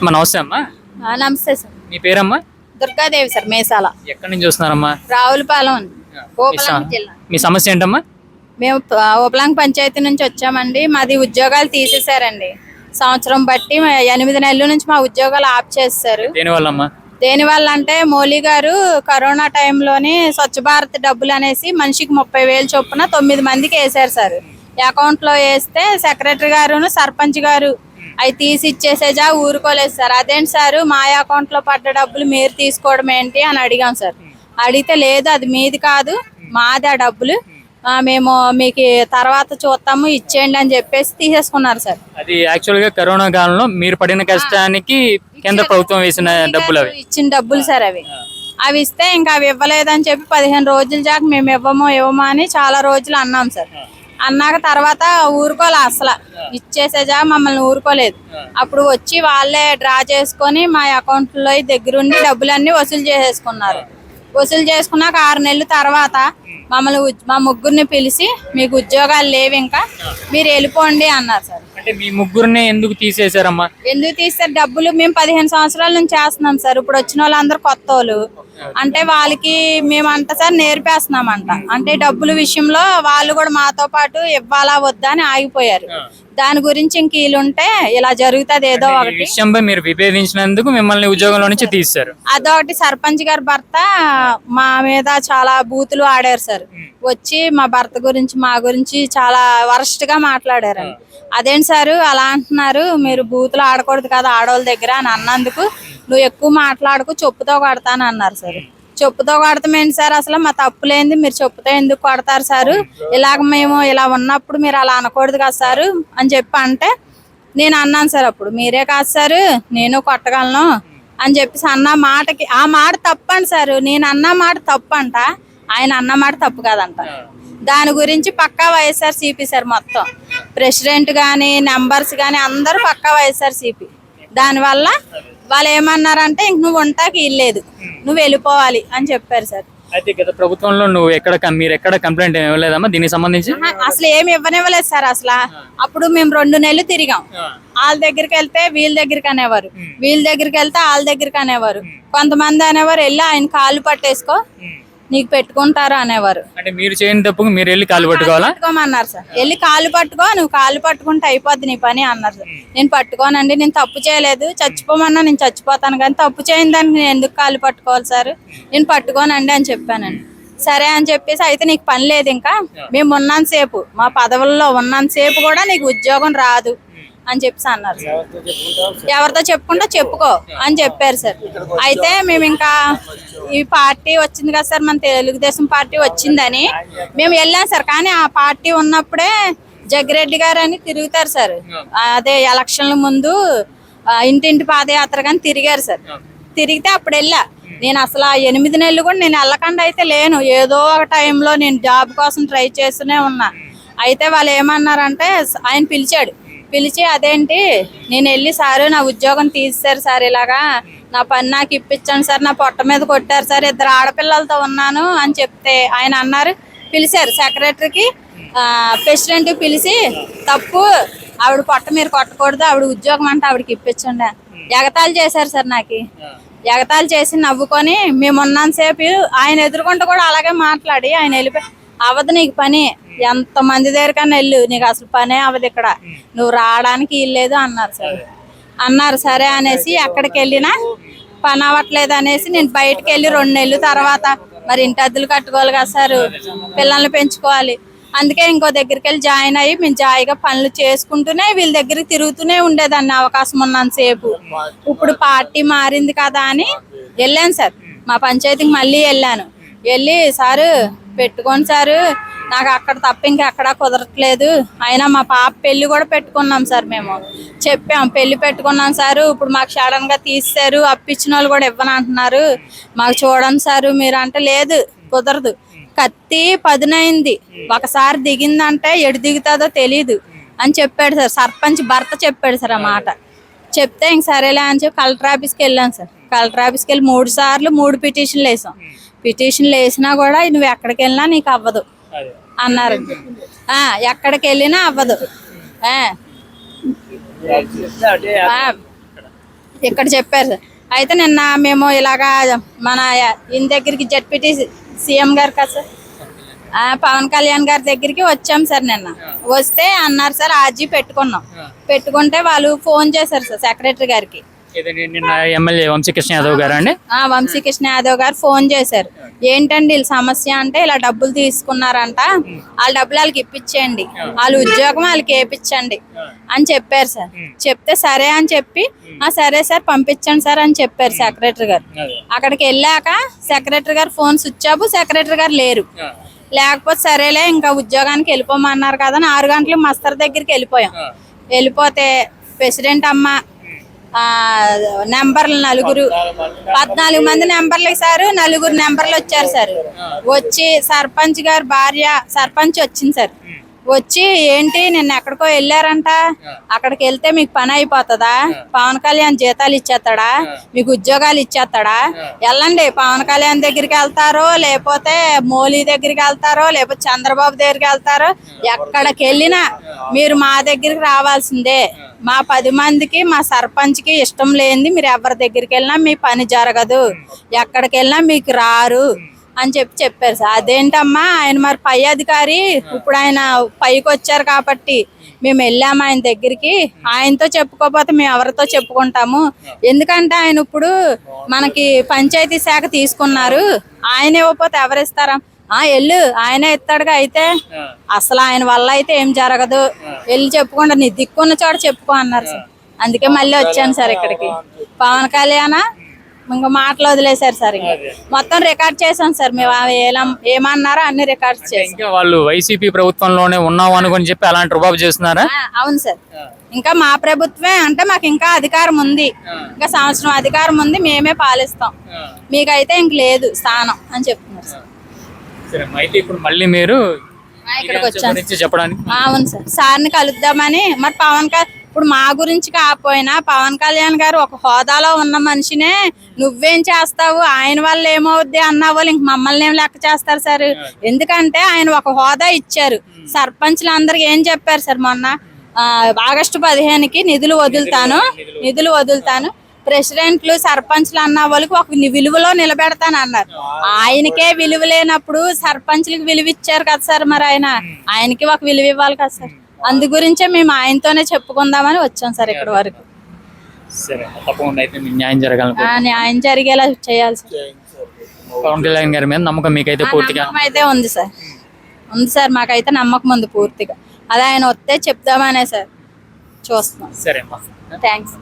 అమ్మా నమస్తే అమ్మా. నమస్తే సార్. మీ పేరమ్మా? దుర్గాదేవి సార్ మేసాల. ఎక్కడి నుంచి రావులపాలెం మీ జిల్లా. సమస్య ఏంటమ్మా? మేము ఓపలాంగ్ పంచాయతీ నుంచి వచ్చామండి. మాది ఉద్యోగాలు తీసేశారండి. సంవత్సరం బట్టి ఎనిమిది నెలల నుంచి మా ఉద్యోగాలు ఆప్ చేస్తారు. దేనివల్లమ్మా? దేనివల్ల అంటే మోలీ గారు కరోనా టైంలోని స్వచ్ఛ భారత్ డబ్బులు అనేసి మనిషికి ముప్పై వేలు చొప్పున తొమ్మిది మందికి వేశారు సార్. అకౌంట్లో వేస్తే సెక్రటరీ గారును సర్పంచ్ గారు అవి తీసి ఇచ్చేసేజా ఊరుకోలేదు సార్. అదేంటి సార్ మా అకౌంట్లో పడ్డ డబ్బులు మీరు తీసుకోవడం ఏంటి అని అడిగాం సార్. అడిగితే లేదు అది మీది కాదు మాది ఆ డబ్బులు. మేము మీకు తర్వాత చూస్తాము ఇచ్చేయండి అని చెప్పేసి తీసేసుకున్నారు సార్. అది యాక్చువల్గా కరోనా కాలంలో మీరు పడిన కష్టానికి కేంద్ర ప్రభుత్వం వేసిన డబ్బులు అవి. ఇచ్చిన డబ్బులు సార్ అవి. అవి ఇస్తే ఇంకా అవి ఇవ్వలేదని చెప్పి పదిహేను రోజుల దాకా మేము ఇవ్వము ఇవ్వము అని చాలా రోజులు అన్నాం సార్. అన్నాక తర్వాత ఊరుకోలే అసలు. ఇచ్చేసేజా మమ్మల్ని ఊరుకోలేదు. అప్పుడు వచ్చి వాళ్ళే డ్రా చేసుకొని మా అకౌంట్లో దగ్గరుండి డబ్బులన్నీ వసూలు చేసేసుకున్నారు. వసూలు చేసుకున్నాక ఆరు నెలల తర్వాత మమ్మల్ని మా ముగ్గురిని పిలిచి మీకు ఉద్యోగాలు లేవు ఇంకా. మీరు వెళ్ళిపోండి అన్నారు సార్. అంటే మీ ముగ్గురిని ఎందుకు తీసేశారమ్మా? ఎందుకు తీస్తారు డబ్బులు మేము పదిహేను సంవత్సరాల నుంచి చేస్తున్నాం సార్. ఇప్పుడు వచ్చిన వాళ్ళందరూ కొత్త వాళ్ళు అంటే వాళ్ళకి మేమంట సార్ నేర్పేస్తున్నామంట. అంటే డబ్బుల విషయంలో వాళ్ళు కూడా మాతో పాటు ఇవ్వాలా వద్దా అని ఆగిపోయారు. దాని గురించి ఇంక వీళ్ళుంటే ఇలా జరుగుతుంది ఏదో ఈ ఒకటి. విషయంపై మీరు విభేదించినందుకు మిమ్మల్ని ఉద్యోగంలో నుంచి తీశారు. అదొకటి. సర్పంచ్ గారి భర్త మా మీద చాలా బూతులు ఆడారు సార్. వచ్చి మా భర్త గురించి మా గురించి చాలా వరస్ట్గా మాట్లాడారు అదేంటి సార్ అలా అంటున్నారు. మీరు బూతులు ఆడకూడదు కదా ఆడవాళ్ళ దగ్గర అని అన్నందుకు నువ్వు ఎక్కువ మాట్లాడకు చెప్పుతో కొడతాను అన్నారు సార్. చెప్పుతో కొడతామేంటి సార్? అసలు మా తప్పులేంది మీరు చెప్పుతో ఎందుకు కొడతారు సార్? ఇలాగ మేము ఇలా ఉన్నప్పుడు మీరు అలా అనకూడదు కదా సార్ అని చెప్పి అంటే నేను అన్నాను సార్ అప్పుడు మీరే కాదు సార్ నేను కొట్టగలను అని చెప్పేసి అన్న మాటకి ఆ మాట తప్పండి సార్. నేను అన్న మాట తప్పు అంట ఆయన అన్న మాట తప్పు కాదంట. దాని గురించి పక్కా Y S R C P sir మొత్తం. ప్రెసిడెంట్ కానీ నెంబర్స్ కానీ అందరూ పక్కా వైఎస్ఆర్ సిపి దానివల్ల వాళ్ళు ఏమన్నారంటే ఇంక నువ్వు ఉంటాకి ఇల్లేదు నువ్వు వెళ్ళిపోవాలి అని చెప్పారు సార్. అయితే గత ప్రభుత్వంలో నువ్వు ఎక్కడ మీరు ఎక్కడ కంప్లైంట్ ఇవ్వలేదమ్మా దీనికి సంబంధించి? అసలు ఏమి ఇవ్వనివ్వలేదు సార్ అసలు. అప్పుడు మేము రెండు నెలలు తిరిగాం. వాళ్ళ దగ్గరికి వెళ్తే వీళ్ళ దగ్గరికి అనేవారు. వీళ్ళ దగ్గరికి వెళ్తే వాళ్ళ దగ్గరికి అనేవారు. కొంతమంది అనేవారు వెళ్ళి ఆయన కాళ్ళు పట్టేసుకో. నీకు పెట్టుకుంటారు అనేవారు. అంటే మీరు చేయని తప్పుకు మీరు వెళ్ళి కాలు పట్టుకోవాలా? పట్టుకోమన్నారు సార్. వెళ్ళి కాళ్ళు పట్టుకో నువ్వు కాళ్ళు పట్టుకుంటే అయిపోద్ది నీ పని అన్నారు సార్. నేను పట్టుకోనండి నేను తప్పు చేయలేదు. చచ్చిపోమన్నా నేను చచ్చిపోతాను కానీ తప్పు చేయని దానికి నేను ఎందుకు కాళ్ళు పట్టుకోవాలి సార్? నేను పట్టుకోనండి అని చెప్పానండి. సరే అని చెప్పేసి అయితే నీకు పని లేదు ఇంకా. మేము ఉన్నంతసేపు మా పదవుల్లో ఉన్నంతసేపు కూడా నీకు ఉద్యోగం రాదు. అని చెప్పేసి అన్నారు సార్. ఎవరితో చెప్పుకుంటా చెప్పుకో అని చెప్పారు సార్. అయితే మేము ఇంకా ఈ పార్టీ వచ్చింది కదా సార్ మన తెలుగుదేశం పార్టీ వచ్చిందని మేము వెళ్ళాం సార్. కానీ ఆ పార్టీ ఉన్నప్పుడే జగ్గిరెడ్డి గారు అని తిరుగుతారు సార్. అదే ఎలక్షన్ల ముందు ఇంటింటి పాదయాత్ర కానీ తిరిగారు సార్. తిరిగితే అప్పుడు వెళ్ళా. నేను అసలు ఆ ఎనిమిది నెలలు కూడా నేను వెళ్ళకుండా అయితే లేను. ఏదో ఒక టైంలో నేను జాబ్ కోసం ట్రై చేస్తూనే ఉన్నా. అయితే వాళ్ళు ఏమన్నారంటే ఆయన పిలిచాడు. పిలిచి అదేంటి నేను వెళ్ళి సారు నా ఉద్యోగం తీసేశారు సార్ ఇలాగా నా పని నాకు ఇప్పించండి సార్ నా పొట్ట మీద కొట్టారు సార్ ఇద్దరు ఆడపిల్లలతో ఉన్నాను అని చెప్తే ఆయన అన్నారు. పిలిచారు సెక్రటరీకి ప్రెసిడెంట్ పిలిచి తప్పు ఆవిడ పొట్ట మీరు కొట్టకూడదు ఆవిడ ఉద్యోగం అంటే ఆవిడకి ఇప్పించండి. ఎగతాళి చేశారు సార్ నాకు. ఎగతాళి చేసి నవ్వుకొని మేము ఉన్నంతసేపు ఆయన ఎదుర్కొంటూ కూడా అలాగే మాట్లాడి ఆయన వెళ్ళిపోయి అవదు నీకు పని. ఎంత మంది దగ్గరకన్నా వెళ్ళు నీకు అసలు పనే అవదు ఇక్కడ. నువ్వు రావడానికి ఇల్లేదు అన్నారు సార్. అన్నారు సరే అనేసి ఎక్కడికి వెళ్ళినా పని అవ్వట్లేదు అనేసి నేను బయటకు వెళ్ళి రెండు నెలల తర్వాత మరి ఇంటి అద్దెలు కట్టుకోవాలి కదా సార్ పిల్లల్ని పెంచుకోవాలి. అందుకే ఇంకో దగ్గరికి వెళ్ళి జాయిన్ అయ్యి మేము జాయిగా పనులు చేసుకుంటూనే వీళ్ళ దగ్గరికి తిరుగుతూనే ఉండేదాన్ని అవకాశం ఉన్నంతసేపు. ఇప్పుడు పార్టీ మారింది కదా అని వెళ్ళాను సార్. మా పంచాయతీకి మళ్ళీ వెళ్ళాను. వెళ్ళి సారు పెట్టుకోండి సారు. నాకు అక్కడ తప్ప ఇంకెక్కడ కుదరట్లేదు. అయినా మా పాప పెళ్ళి కూడా పెట్టుకున్నాం సార్ మేము. చెప్పాం పెళ్ళి పెట్టుకున్నాం సారు. ఇప్పుడు మాకు సడన్గా తీస్తారు అప్పించిన వాళ్ళు కూడా ఇవ్వనంటున్నారు మాకు చూడండి సారు మీరు అంటే లేదు కుదరదు. కత్తి పదునైంది ఒకసారి దిగిందంటే ఎడు దిగుతుందో తెలీదు అని చెప్పాడు సార్. సర్పంచ్ భర్త చెప్పాడు సార్ ఆ మాట. చెప్తే ఇంక సరేలే అని చెప్పి కలెక్టర్ ఆఫీస్కి వెళ్ళాం సార్. కలెక్టర్ ఆఫీస్కి వెళ్ళి మూడు సార్లు మూడు పిటిషన్లు వేసాం. పిటిషన్లు వేసినా కూడా నువ్వు ఎక్కడికి వెళ్ళినా నీకు అవ్వదు. అన్నారు. ఎక్కడికి వెళ్ళినా అవ్వదు. ఇక్కడ చెప్పారు. సార్ అయితే నిన్న మేము ఇలాగా మన ఈయన దగ్గరికి జడ్పీటీ సీఎం గారు కదా సార్? పవన్ కళ్యాణ్ గారి దగ్గరికి వచ్చాం సార్ నిన్న. వస్తే అన్నారు సార్ ఆర్జీ పెట్టుకున్నాం. పెట్టుకుంటే వాళ్ళు ఫోన్ చేశారు సార్ సెక్రటరీ గారికి. నిన్న ఎమ్మెల్యే వంశీకృష్ణ యాదవ్ గారు అండి? ఆ వంశీకృష్ణ యాదవ్ గారు ఫోన్ చేశారు. ఏంటండి వీళ్ళ సమస్య అంటే ఇలా డబ్బులు తీసుకున్నారంట. వాళ్ళ డబ్బులు వాళ్ళకి ఇప్పించేయండి. వాళ్ళ ఉద్యోగం వాళ్ళకి వేయించండి అని చెప్పారు సార్. చెప్తే సరే అని చెప్పి ఆ సరే సార్ పంపించండి సార్ అని చెప్పారు సెక్రటరీ గారు. అక్కడికి వెళ్ళాక సెక్రటరీ గారు ఫోన్ స్విచ్ ఆఫ్ సెక్రటరీ గారు లేరు. లేకపోతే సరేలే ఇంకా ఉద్యోగానికి వెళ్ళిపోమన్నారు కదా ఆరు గంటలకు మస్తర్ దగ్గరికి వెళ్ళిపోయాం. వెళ్ళిపోతే ప్రెసిడెంట్ అమ్మ నెంబర్లు నలుగురు పద్నాలుగు మంది నెంబర్లు సార్ నలుగురు నెంబర్లు వచ్చారు సార్. వచ్చి సర్పంచ్ గారు భార్య సర్పంచ్ వచ్చింది సార్. వచ్చి ఏంటి నిన్న ఎక్కడికో వెళ్ళారంట. అక్కడికి వెళ్తే మీకు పని అయిపోతుందా? పవన్ కళ్యాణ్ జీతాలు ఇచ్చేస్తాడా? మీకు ఉద్యోగాలు ఇచ్చేస్తాడా? వెళ్ళండి పవన్ కళ్యాణ్ దగ్గరికి వెళ్తారో లేకపోతే మోలీ దగ్గరికి వెళ్తారో లేకపోతే చంద్రబాబు దగ్గరికి వెళ్తారో ఎక్కడికి వెళ్ళినా మీరు మా దగ్గరికి రావాల్సిందే. మా పది మందికి మా సర్పంచ్కి ఇష్టం లేనిది మీరు ఎవరి దగ్గరికి వెళ్ళినా మీ పని జరగదు. ఎక్కడికి వెళ్ళినా మీకు రారు అని చెప్పి చెప్పారు సార్. అదేంటమ్మా ఆయన మరి పై అధికారి ఇప్పుడు ఆయన పైకి వచ్చారు కాబట్టి మేము వెళ్ళాము ఆయన దగ్గరికి. ఆయనతో చెప్పుకోకపోతే మేము ఎవరితో చెప్పుకుంటాము. ఎందుకంటే ఆయన ఇప్పుడు మనకి పంచాయతీ శాఖ తీసుకున్నారు. ఆయన ఇవ్వకపోతే ఎవరు ఇస్తారా? ఆ వెళ్ళు ఆయనే ఇస్తాడుగా అయితే. అసలు ఆయన వల్ల అయితే ఏం జరగదు. వెళ్ళి చెప్పుకోండి నీ దిక్కున్న చోట చెప్పుకో అన్నారు సార్. అందుకే మళ్ళీ వచ్చాను సార్ ఇక్కడికి. పవన్ కళ్యాణ్ ఇంకా మాటలు వదిలేశారు సార్ ఇంకా. మొత్తం రికార్డ్ చేశాం సార్ మేము. ఏమన్నారో అన్ని రికార్డ్ చేసాం వాళ్ళు వైసీపీ ప్రభుత్వంలోనే ఉన్నాం అనుకుని చెప్పి అలాంటి రుబాబు చేస్తున్నారా? అవును సార్. ఇంకా మా ప్రభుత్వమే అంటే మాకు ఇంకా అధికారం ఉంది. ఇంకా సంవత్సరం అధికారం ఉంది మేమే పాలిస్తాం. మీకైతే ఇంక లేదు స్థానం అని చెప్తున్నారు సార్. సరే అయితే ఇప్పుడు మళ్ళీ మీరు ఆ, ఇక్కడికి వచ్చాను గురించి చెప్పడానికి ఆ, అవును సార్. సార్ని కలుద్దామని. మరి పవన్ కళ్యాణ్ ఇప్పుడు మా గురించి కాకపోయినా పవన్ కళ్యాణ్ గారు ఒక హోదాలో ఉన్న మనిషినే నువ్వేం చేస్తావు? ఆయన వల్ల ఏమవుద్ది అన్న వాళ్ళు ఇంక మమ్మల్ని ఏం లెక్క చేస్తారు సార్? ఎందుకంటే ఆయన ఒక హోదా ఇచ్చారు. సర్పంచ్లు అందరికి ఏం చెప్పారు సార్ మొన్న? ఆగస్టు పదిహేనుకి నిధులు వదులుతాను. నిధులు వదులుతాను. ప్రెసిడెంట్లు సర్పంచ్లు అన్న వాళ్ళకి ఒక విలువలో నిలబెడతాను అన్నారు ఆయనకే విలువ లేనప్పుడు సర్పంచ్లకు విలువ ఇచ్చారు కదా సార్ మరి ఆయన? ఆయనకి ఒక విలువ ఇవ్వాలి కదా సార్. అందు గురించే మేము ఆయనతోనే చెప్పుకుందామని వచ్చాం సార్ ఇక్కడ వరకు. సరే తప్పకుండా అయితే న్యాయం న్యాయం జరిగేలా చేయాలి సార్. పవన్ కళ్యాణ్ గారి మీద నమ్మకం మీకైతే పూర్తిగా? అయితే ఉంది సార్. ఉంది సార్ మాకైతే నమ్మకం ఉంది పూర్తిగా. అదే ఆయన వస్తే చెప్దామనే సార్. చూస్తున్నాం. సరే థ్యాంక్స్